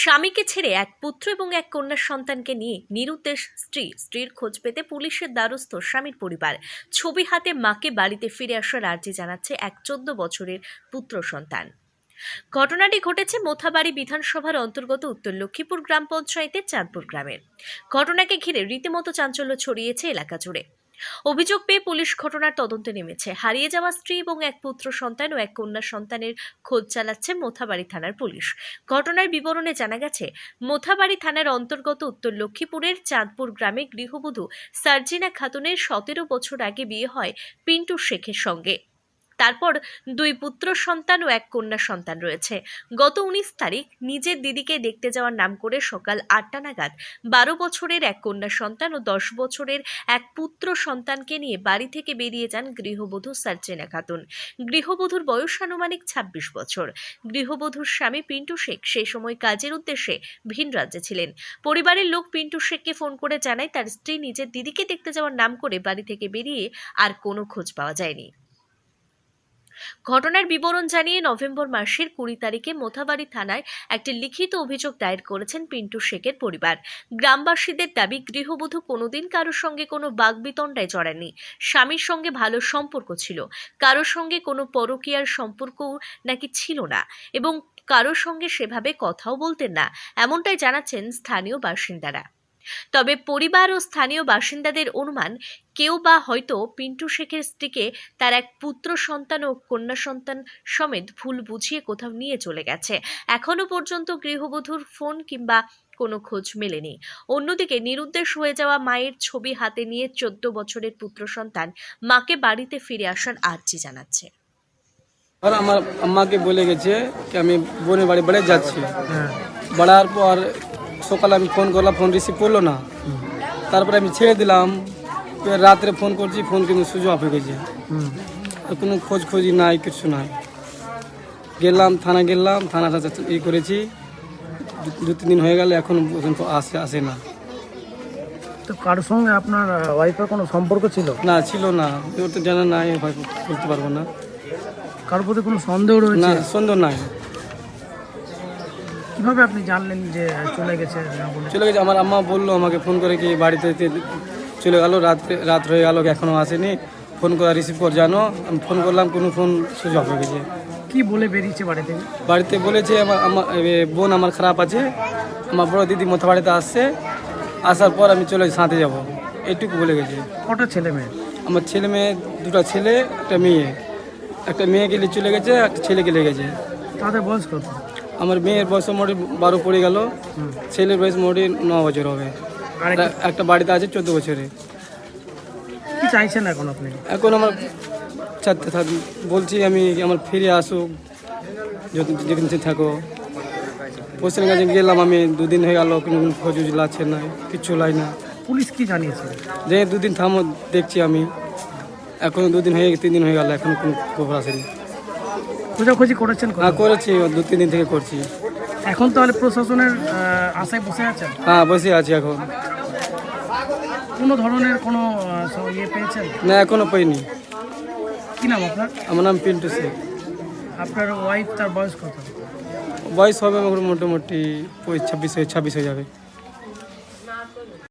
স্বামীকে ছেড়ে এক পুত্র এবং এক কন্যা সন্তানকে নিয়ে নিরুদ্দেশ স্ত্রী। স্ত্রীর খোঁজ পেতে পুলিশের দ্বারস্থ স্বামীর পরিবার। ছবি হাতে মাকে বাড়িতে ফিরে আসার আর্জি জানাচ্ছে এক চোদ্দ বছরের পুত্র সন্তান। ঘটনাটি ঘটেছে মোথাবাড়ি বিধানসভার অন্তর্গত উত্তর লক্ষ্মীপুর গ্রাম পঞ্চায়েতের চাঁদপুর গ্রামের ঘটনাকে ঘিরে রীতিমতো চাঞ্চল্য ছড়িয়েছে এলাকা জুড়ে। অভিযোগ পেয়ে পুলিশ ঘটনার তদন্তে নেমেছে। হারিয়ে যাওয়া স্ত্রী এবং এক পুত্র সন্তান ও এক কন্যা সন্তানের খোঁজ চালাচ্ছে মোথাবাড়ি থানার পুলিশ। ঘটনার বিবরণে জানা গেছে, মোথাবাড়ি থানার অন্তর্গত উত্তর লক্ষ্মীপুরের চাঁদপুর গ্রামে গৃহবধূ সার্জিনা খাতুনের সতেরো বছর আগে বিয়ে হয় পিন্টু শেখের সঙ্গে। তারপর দুই পুত্র সন্তান ও এক কন্যা সন্তান রয়েছে। গত উনিশ তারিখ নিজের দিদিকে দেখতে যাওয়ার নাম করে সকাল আটটা নাগাদ বারো বছরের এক কন্যা সন্তান ও দশ বছরের এক পুত্র সন্তানকে নিয়ে বাড়ি থেকে বেরিয়ে যান গৃহবধূ সার্জেনা খাতুন। গৃহবধূর বয়স আনুমানিক ছাব্বিশ বছর। গৃহবধূর স্বামী পিন্টু শেখ সেই সময় কাজের উদ্দেশ্যে ভিন রাজ্যে ছিলেন। পরিবারের লোক পিন্টু শেখকে ফোন করে জানায় তার স্ত্রী নিজের দিদিকে দেখতে যাওয়ার নাম করে বাড়ি থেকে বেরিয়ে আর কোনো খোঁজ পাওয়া যায়নি। ঘটনার বিবরণ জানিয়ে নভেম্বর মাসের কুড়ি তারিখে মোথাবাড়ি থানায় একটি লিখিত অভিযোগ দায়ের করেছেন পিন্টু শেখের পরিবার। গ্রামবাসীদের দাবি, গৃহবধূ কোনোদিন কারোর সঙ্গে কোনো বাগবিতণ্ডায় জড়ায়নি। স্বামীর সঙ্গে ভালো সম্পর্ক ছিল। কারোর সঙ্গে কোনো পরকীয়ার সম্পর্কও নাকি ছিল না এবং কারোর সঙ্গে সেভাবে কথাও বলতেন না, এমনটাই জানাচ্ছেন স্থানীয় বাসিন্দারা। তবে পরিবার ও স্থানীয় বাসিন্দাদের অনুমান কেউ বা হয়তো পিন্টু শেখের স্ত্রীকে তার এক পুত্র সন্তান ও কন্যা সন্তান সমেত ভুল বুঝিয়ে কোথাও নিয়ে চলে গেছে। এখনও পর্যন্ত গৃহবধূর ফোন কিংবা কোনো খোঁজ মেলেনি। অন্যদিকে নিরুদ্দেশ হয়ে যাওয়া মায়ের ছবি হাতে নিয়ে চোদ্দ বছরের পুত্র সন্তান মাকে বাড়িতে ফিরে আসার আর্জি জানাচ্ছে। আর আমার আম্মাকে বলে গেছে কি আমি বোনের বাড়ি বেড়ে যাচ্ছি। হ্যাঁ। বাড়ার পর সকালে আমি ফোন করলাম ফোন রিসিভ করল না। তারপরে আমি ছেড়ে দিলাম। রাত্রে ফোন করছি ফোন কিন্তু সুইচ অফ হয়ে গেছে। কোনো খোঁজ খোঁজি নাই কিছু নাই। গেলাম থানা গেলাম থানাটা ই করেছি। দু- তিন দিন হয়ে গেল এখন পর্যন্ত আসে আসে না। তো কারোর সঙ্গে আপনার ওয়াইফের কোনো সম্পর্ক ছিল? না ছিল না। ওর তো জানা নাই বলতে পারব না। কারোর প্রতি কোনো সন্দেহ না সন্দেহ নাই। কীভাবে আপনি জানলেন যে চলে গেছে চলে গেছে আমার আম্মা বলল আমাকে ফোন করে কি বাড়িতে চলে গেল রাত রাত হয়ে গেল এখনও আসেনি। ফোন করা রিসিভ কর জানো আমি ফোন করলাম কোনো ফোন সুইচ অফ হয়ে গেছে। কি বলে বেরিয়েছে বাড়ি থেকে বাড়িতে বলেছে আমার আমার বোন আমার খারাপ আছে আমার বড় দিদি মতো বাড়িতে আসছে আসার পর আমি চলে সাঁতে যাব। এইটুকু বলে গেছে। কটা ছেলে মেয়ে? আমার ছেলে মেয়ে দুটো ছেলে একটা মেয়ে। একটা মেয়ে গেলে চলে গেছে একটা ছেলেকে লেগেছে। তাদের বয়স কত? আমার মেয়ের বয়স মোটামুটি বারো পড়ে গেল। ছেলের বয়স মোটামুটি ন বছর হবে। একটা বাড়িতে আছে চোদ্দ বছরে। কি চাইছেন এখন আপনি? এখন আমার চাচ্ছে থাক বলছি আমি আমার ফিরে আসুক। যেদিন থাকো পোস্টের কাছে গেলাম আমি দুদিন হয়ে গেল কোনো খোঁজ উজ লাগছে না কিচ্ছু লাই না। পুলিশ কি জানিয়েছে? যে দুদিন থামো দেখছি আমি। এখন দুদিন হয়ে তিন দিন হয়ে গেল এখন কোনো খবর আসেনি। খোঁজাখুঁজি করেছেন? হ্যাঁ করেছি দু তিন দিন থেকে করছি। এখন তাহলে প্রশাসনের আশায় বসে আছেন? হ্যাঁ বসে আছি এখন। কোনো ধরনের কোনো ইয়ে পেয়েছেন? না এখনও পাইনি। কি নাম আপনার? আমার নাম পিন্টু শেখ আপনার ওয়াইফ তার বয়স কত? বয়স হবে আমার মোটামুটি ওই ছাব্বিশ ছাব্বিশ হয়ে যাবে।